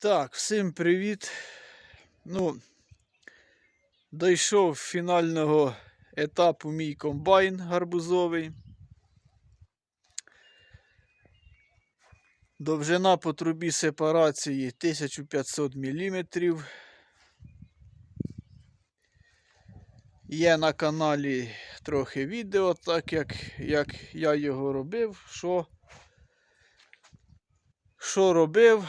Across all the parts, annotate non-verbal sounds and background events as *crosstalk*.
Так, всім привіт. Ну, дійшов фінального етапу мій комбайн гарбузовий. Довжина по трубі сепарації 1500 мм. Є на каналі трохи відео, так як, як я його робив, що, що робив.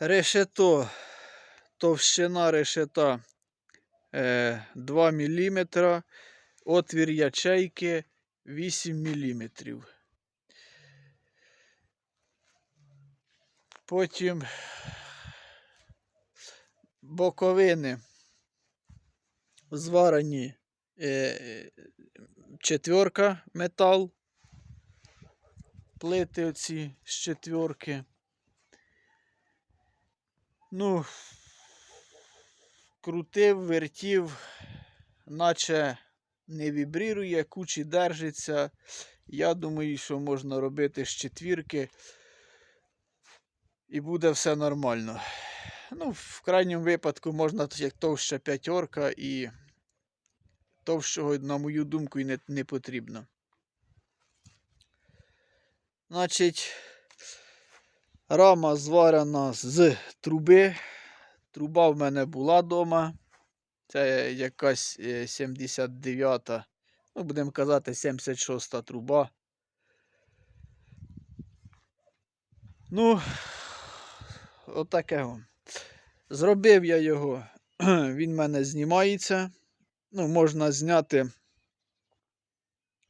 Решето, товщина решета е, 2 мм, отвір ячейки 8 мм. Потім боковини зварені е, четверка метал, плити оці з четверки. Ну, крутив, вертів, наче не вібрірує, кучі держиться. Я думаю, що можна робити з четвірки і буде все нормально. Ну, в крайньому випадку можна як товща п'ятерка і товщого, на мою думку, і не, не потрібно. Значить, рама зварена з труби. Труба в мене була вдома. Це якась 79-та, ну, будемо казати, 76-та труба. Ну, отаке. о. Зробив я його, *clears throat* він в мене знімається. Ну, можна зняти,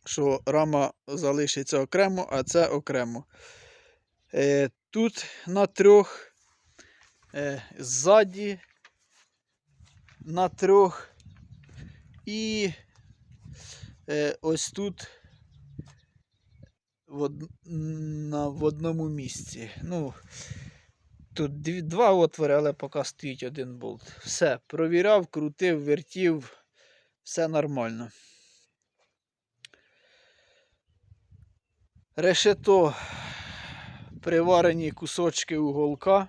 що рама залишиться окремо, а це окремо. Тут на трьох, е, ззаді на трьох і е, ось тут в, од... на, в одному місці. Ну, тут два отвори, але поки стоїть один болт. Все, провіряв, крутив, вертів, все нормально. Решето приварені кусочки уголка.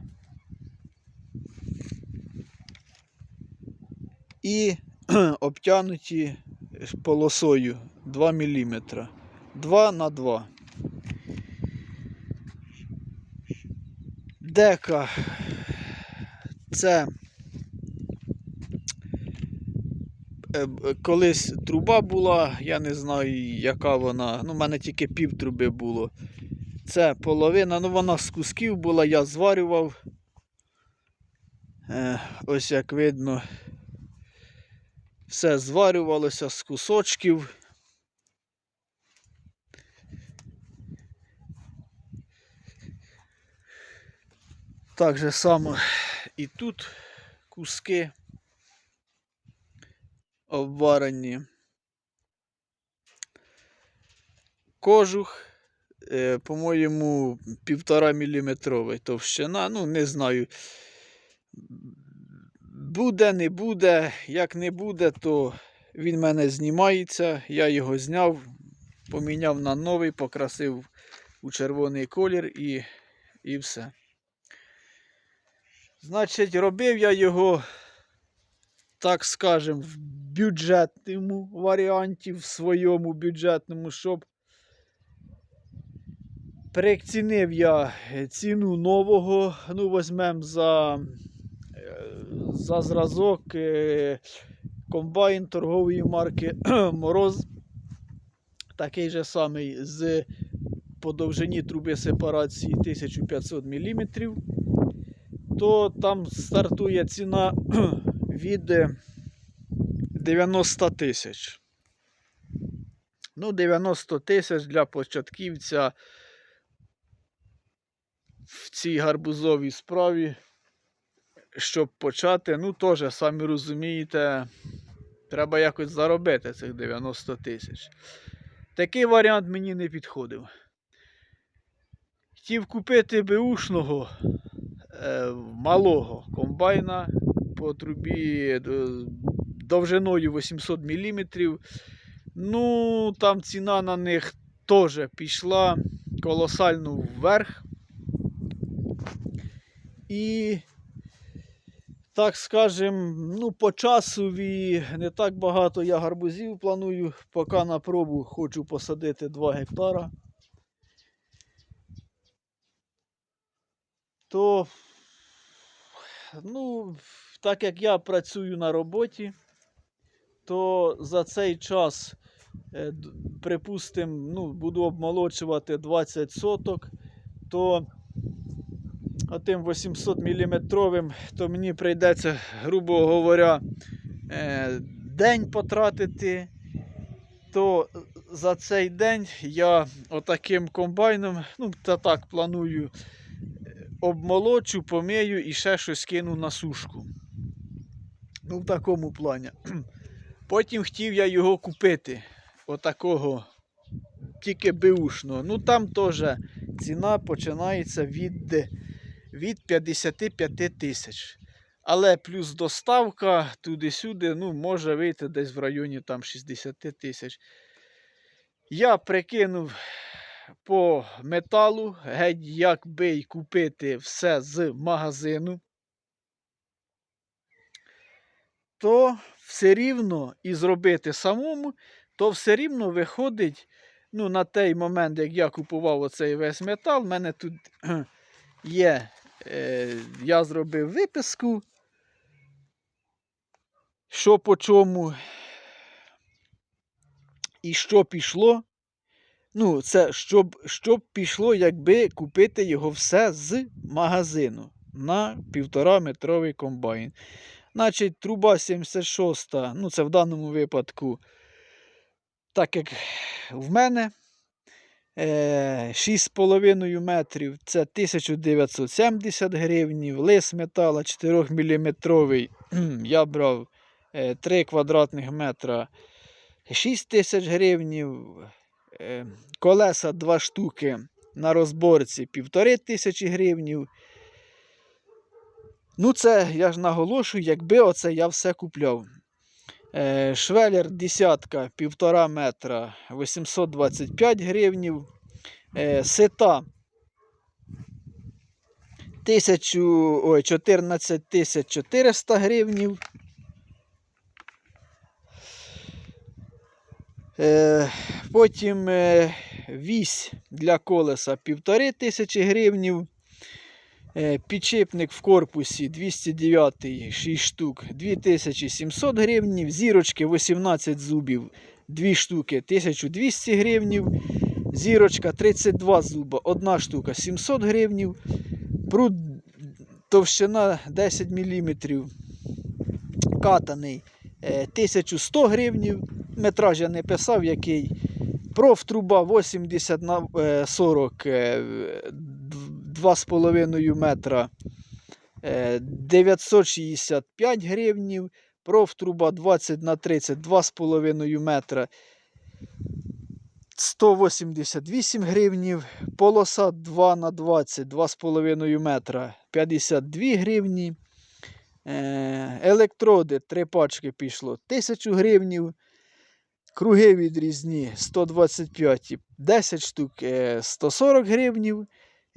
І *clears throat* обтянуті полосою 2 мм. 2 на 2. Дека це е, колись труба була, я не знаю, яка вона. Ну, в мене тільки пів труби було. Це половина, ну вона з кусків була, я зварював. Е, ось як видно, все зварювалося з кусочків. Так же само і тут куски обварені. Кожух, по-моєму, півтора міліметровий товщина. Ну, не знаю. Буде, не буде. Як не буде, то він в мене знімається. Я його зняв, поміняв на новий, покрасив у червоний колір і, і все. Значить, робив я його, так скажем, в бюджетному варіанті, в своєму бюджетному, щоб прицінив я ціну нового, ну, візьмемо за, е, за зразок е, комбайн торгової марки *clears throat* Мороз. Такий же самий з по довжині труби сепарації 1500 мм то там стартує ціна *clears throat* від е, 90 тисяч. Ну, 90 тисяч для початківця в цій гарбузовій справі, щоб почати, ну, теж, самі розумієте, треба якось заробити цих 90 тисяч. Такий варіант мені не підходив. Хотів купити беушного е, малого комбайна по трубі е, довжиною 800 мм. Ну, там ціна на них теж пішла колосально вверх. І, так скажем, ну, по часові не так багато я гарбузів планую, поки на пробу хочу посадити 2 гектара. То, ну, так як я працюю на роботі, то за цей час, е, д- припустим, ну, буду обмолочувати 20 соток, то отим 800 мм, то мені прийдеться, грубо говоря, е, день потратити. То за цей день я отаким комбайном, ну, та так планую, е, обмолочу, помию і ще щось кину на сушку. Ну, в такому плані. *clears throat* Потім хотів я його купити. Отакого тільки беушного. Ну там теж ціна починається від, від 55 тисяч. Але плюс доставка туди-сюди, ну, може вийти десь в районі там 60 тисяч. Я прикинув по металу, геть як би й купити все з магазину. то все рівно і зробити самому, то все рівно виходить. Ну, на той момент, як я купував оцей весь метал, в мене тут *clears throat* є. Е, я зробив виписку. Що по чому і що пішло. Ну, це щоб, щоб пішло, якби купити його все з магазину на півтора метровий комбайн. Значить, труба 76, ну це в даному випадку, так як в мене 6,5 метрів, це 1970 гривнів, лис метала 4 мм. *clears throat* Я брав е, 3 квадратних метра 6 тисяч гривнів, е, колеса 2 штуки на розборці 1,5 тисячі. Ну, це я ж наголошую, якби оце я все купляв. Е, швелер десятка, півтора метра, 825 гривнів. Е, сита 14 тисяч 400 гривнів. Е, потім вісь для колеса 1500 тисячі гривнів. Е, Підшипник в корпусі 209 6 штук 2700 гривнів. Зірочки 18 зубів 2 штуки 1200 гривнів. Зірочка 32 зуба 1 штука 700 гривнів. Прут товщина 10 мм. Катаний е, 1100 гривнів. Метраж я не писав який. Профтруба 80 на е, 40 е, 2,5 метра е, 965 гривнів. Профтруба 20 на 30 2,5 метра 188 гривнів. Полоса 2 на 20 2,5 метра 52 гривні. Е, Електроди 3 пачки пішло 1000 гривнів. Круги відрізні 125, 10 штук е, 140 гривнів.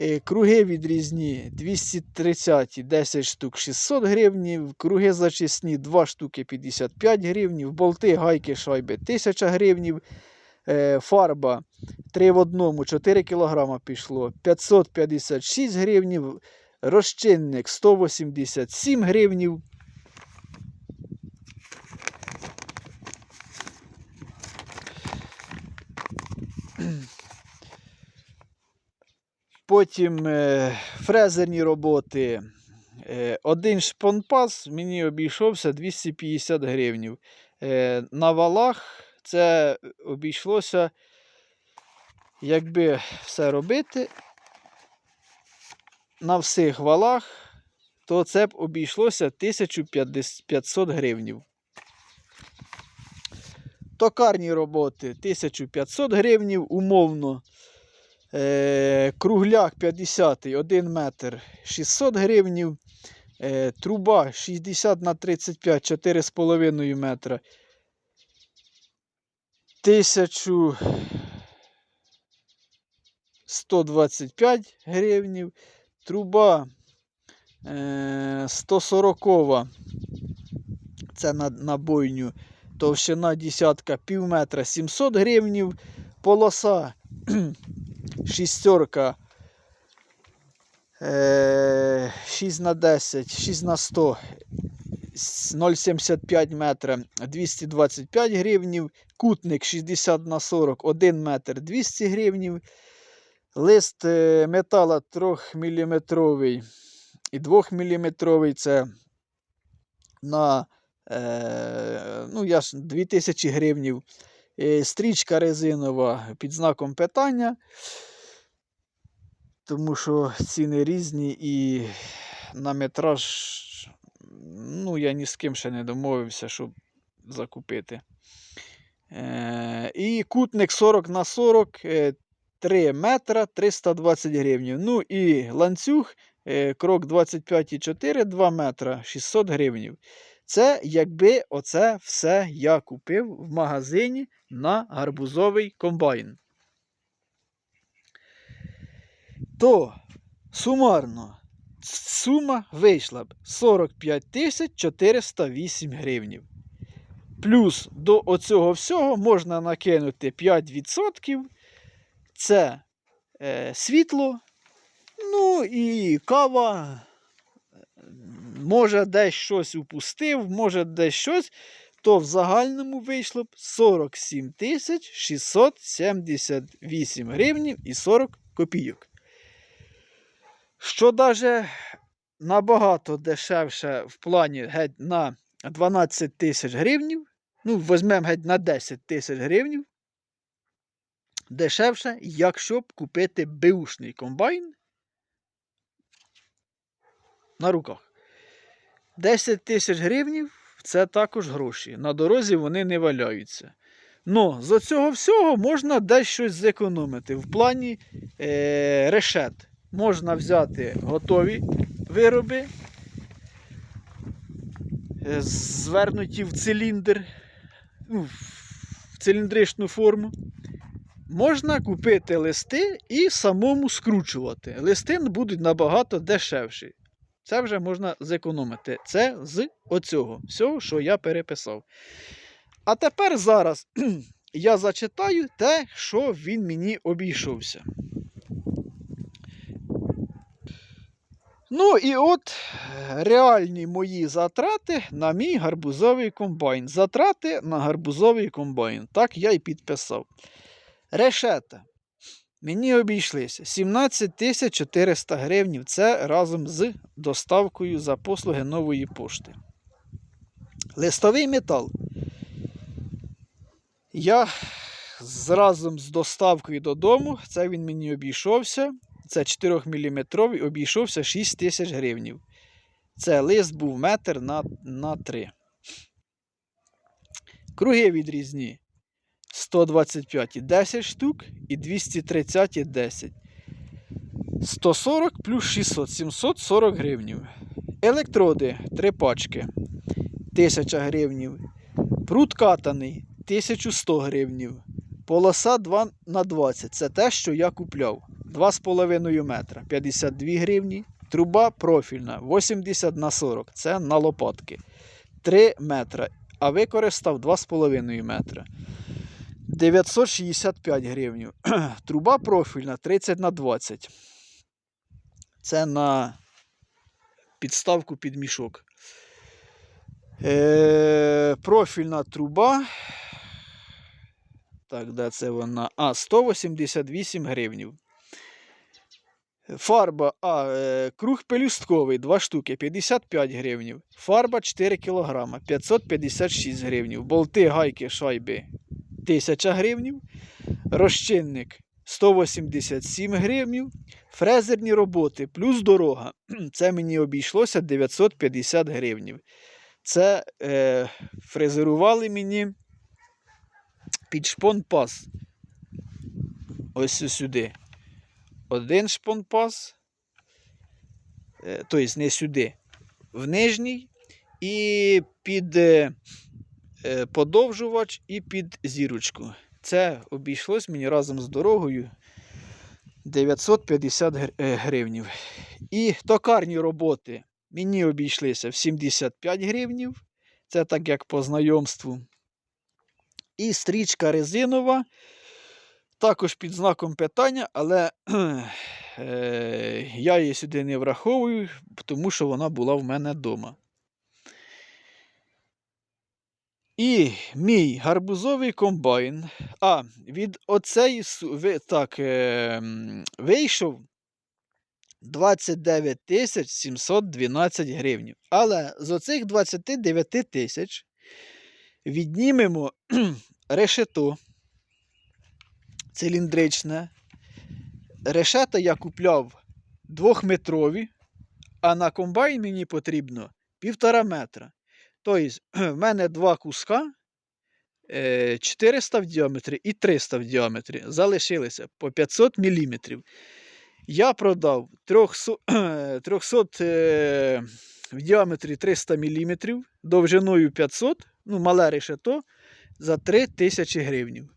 Е, Круги відрізні 230, 10 штук 600 гривнів. Круги зачисні 2 штуки 55 гривнів. Болти, гайки, шайби 1000 гривнів. Е, Фарба 3 в одному 4 кг пішло 556 гривнів. Розчинник 187 гривнів. Потім е, фрезерні роботи. Е, один шпонпас мені обійшовся 250 гривнів. Е, на валах це обійшлося, якби все робити на всіх валах, то це б обійшлося 1500 гривнів. Токарні роботи 1500 гривнів, умовно. Е, кругляк 50 1 метр 600 гривнів. Е, труба 60 на 35, 4,5 метра. 1125 гривнів. Труба е, 140 це на, на бойню. Товщина десятка пів метра 700 гривнів. Полоса шістерка е, 6 на 10, 6 на 100, 0,75 метра 225 гривнів. Кутник 60 на 40, 1 метр 200 гривнів. Лист е, метала 3 мм і 2 мм це на е, ну, я ж 2000 гривнів. Е, Стрічка резинова під знаком питання, тому що ціни різні і на метраж, ну, я ні з ким ще не домовився, щоб закупити. Е, і кутник 40 на 40, е, 3 метра 320 гривень. Ну і ланцюг, е, крок 25,4, 2 метра 600 гривень. Це якби оце все я купив в магазині на гарбузовий комбайн. То сумарно сума вийшла б 45 тисяч 408 гривнів. Плюс до оцього всього можна накинути 5%. Це е, світло, ну і кава. Може, десь щось упустив, може десь щось, то в загальному вийшло б 47 678 гривнів і 40 копійок. Що навіть набагато дешевше в плані геть на 12 тисяч гривнів, ну, візьмемо геть на 10 тисяч гривнів, дешевше, якщо б купити беушний комбайн на руках. 10 тисяч гривнів це також гроші. На дорозі вони не валяються. Ну, з цього всього можна десь щось зекономити. В плані е, решет. Можна взяти готові вироби, е, звернуті в циліндр, ну, в циліндричну форму. Можна купити листи і самому скручувати. Листи будуть набагато дешевші. Це вже можна зекономити. Це з оцього всього, що я переписав. А тепер зараз *clears throat* я зачитаю те, що він мені обійшовся. Ну і от е, реальні мої затрати на мій гарбузовий комбайн. Затрати на гарбузовий комбайн. Так я і підписав. Решета. Мені обійшлися 17 400 гривень. Це разом з доставкою за послуги нової пошти. Листовий метал. Я разом з доставкою додому, це він мені обійшовся. Це 4 мм, обійшовся 6 тисяч гривень. Це лист був метр на, на 3. Круги відрізні. 125 і 10 штук і 230 і 10. 140 плюс 600 740 гривнів. Електроди 3 пачки 1000 гривнів. Прут катаний 1100 гривнів. Полоса 2 на 20. Це те, що я купляв. 2,5 метра 52 гривні. Труба профільна 80 на 40. Це на лопатки. 3 метра. А використав 2,5 метра. 965 гривень. *clears throat* Труба профільна 30 на 20. Це на підставку під мішок. Е, профільна труба. Так, де це вона? А, 188 гривень. Фарба, а, е, круг пелюстковий, 2 штуки, 55 гривень. Фарба 4 кг, 556 гривень. Болти, гайки, шайби 1000 гривень. Розчинник 187 гривень. Фрезерні роботи плюс дорога. *clears throat* Це мені обійшлося 950 гривень. Це е, фрезерували мені під шпон-пас. Ось сюди. Один шпон-пас. Е, тобто не сюди. в нижній, і під е, е, подовжувач, і під зірочку. Це обійшлось мені разом з дорогою 950 е, гривнів. І токарні роботи мені обійшлися в 75 гривнів. Це так як по знайомству. І стрічка резинова. Також під знаком питання, але *clears throat* е, я її сюди не враховую, тому що вона була в мене вдома. І мій гарбузовий комбайн. А, від ви- так, е, вийшов 29 тисяч 712 гривень. Але з оцих 29 тисяч віднімемо *clears throat* решето циліндричне. Решета я купляв двохметрові, а на комбайн мені потрібно півтора метра. Тобто, *clears throat* в мене два куска е, 400 в діаметрі і 300 в діаметрі. Залишилися по 500 мм. Я продав 300, 300 *clears throat* е, в діаметрі 300 мм, довжиною 500, ну, мале решето, за 3000 гривень.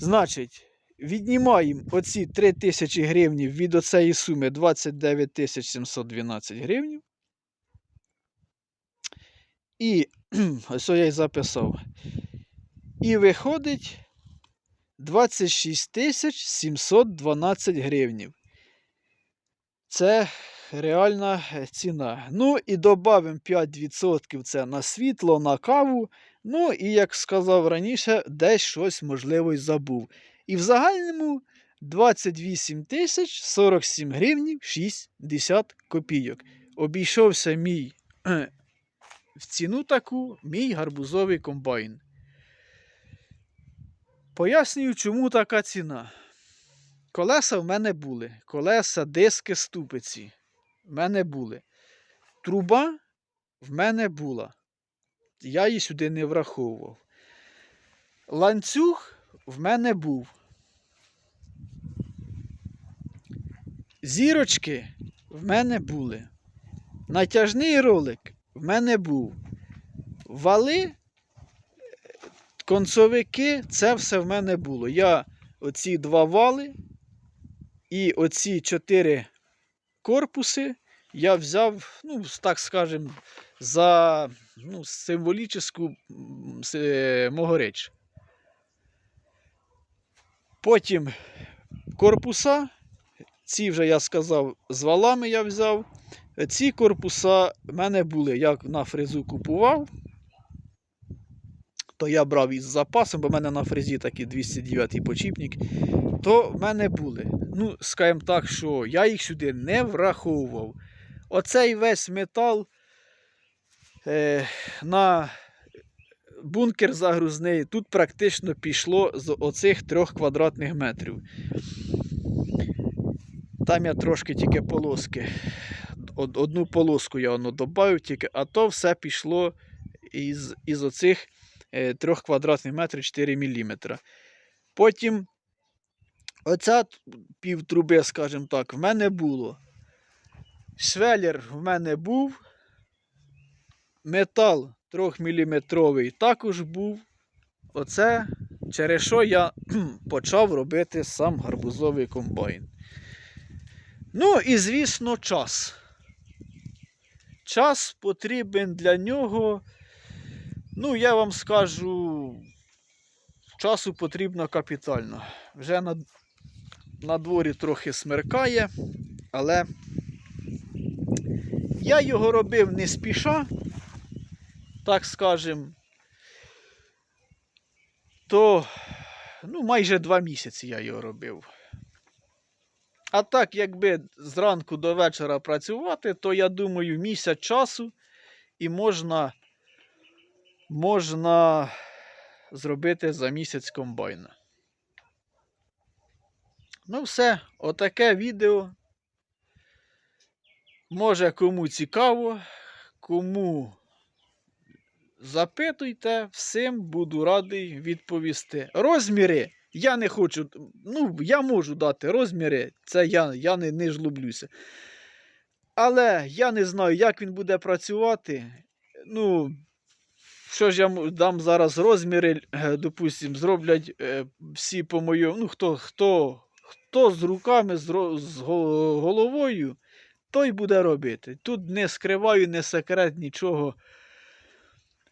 Значить, віднімаємо оці 3000 гривень від оцеї суми 29 712 гривень. І ось я і записав. І виходить 26 тисяч 712 гривень. Це реальна е, ціна. Ну і додамо 5% це на світло, на каву. Ну і як сказав раніше, десь щось можливо й забув. І в загальному 28 тисяч 47 гривень 60 копійок. Обійшовся мій в ціну таку мій гарбузовий комбайн. Пояснюю, чому така ціна. Колеса в мене були. Колеса, диски, ступиці. В мене були. Труба в мене була. Я її сюди не враховував. Ланцюг в мене був. Зірочки в мене були. Натяжний ролик в мене був. Вали, концовики, це все в мене було. Я оці два вали і оці чотири корпуси я взяв, ну, так скажем, за ну, символічну е, мого реч. Потім корпуса, ці вже я сказав, з валами я взяв. Ці корпуса в мене були, я на фрезу купував, то я брав із запасом, бо в мене на фрезі такий 209 почіпник, то в мене були. Ну, скажімо так, що я їх сюди не враховував. Оцей весь метал на бункер загрузний тут практично пішло з оцих трьох квадратних метрів. Там я трошки тільки полоски. Одну полоску я воно додав тільки, а то все пішло із, із оцих е, трьох квадратних метрів 4 мм. Потім оця півтруби, скажімо так, в мене було. Швеллер в мене був. Метал 3-мм також був. Оце через що я *clears throat* почав робити сам гарбузовий комбайн. Ну і, звісно, час. Час потрібен для нього. Ну, я вам скажу, часу потрібно капітально. Вже на, на дворі трохи смеркає, але я його робив не спіша, так скажем, то ну, майже два місяці я його робив. А так, якби зранку до вечора працювати, то я думаю, місяць часу і можна, можна зробити за місяць комбайна. Ну, все, отаке відео. Може кому цікаво, кому запитуйте, всім буду радий відповісти. Розміри я не хочу, ну, я можу дати розміри, це я, я не, не жлоблюся. Але я не знаю, як він буде працювати. Ну, що ж я дам зараз розміри, е, допустим, зроблять е, всі по моєму. Ну, хто, хто, хто з руками, з, головою, той буде робити. Тут не скриваю, не секрет, нічого.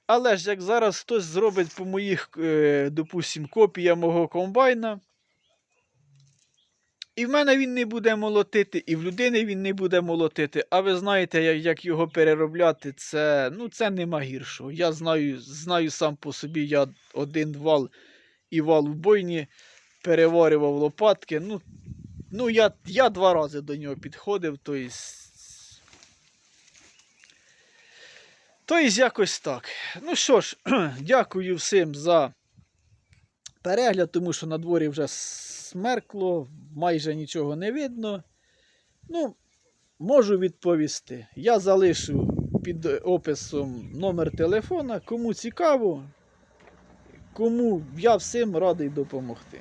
Але ж як зараз хтось зробить по моїх, е, допустим, копія мого комбайна. І в мене він не буде молотити, і в людини він не буде молотити. А ви знаєте, як, як його переробляти, це, ну, це нема гіршого. Я знаю, знаю сам по собі, я один вал і вал в бойні переварював лопатки. Ну, ну я, я два рази до нього підходив, то То єсть якось так. Ну що ж, *clears throat* дякую всім за перегляд, тому що на дворі вже смеркло, майже нічого не видно. Ну, можу відповісти. Я залишу під описом номер телефона. Кому цікаво, кому я всім радий допомогти.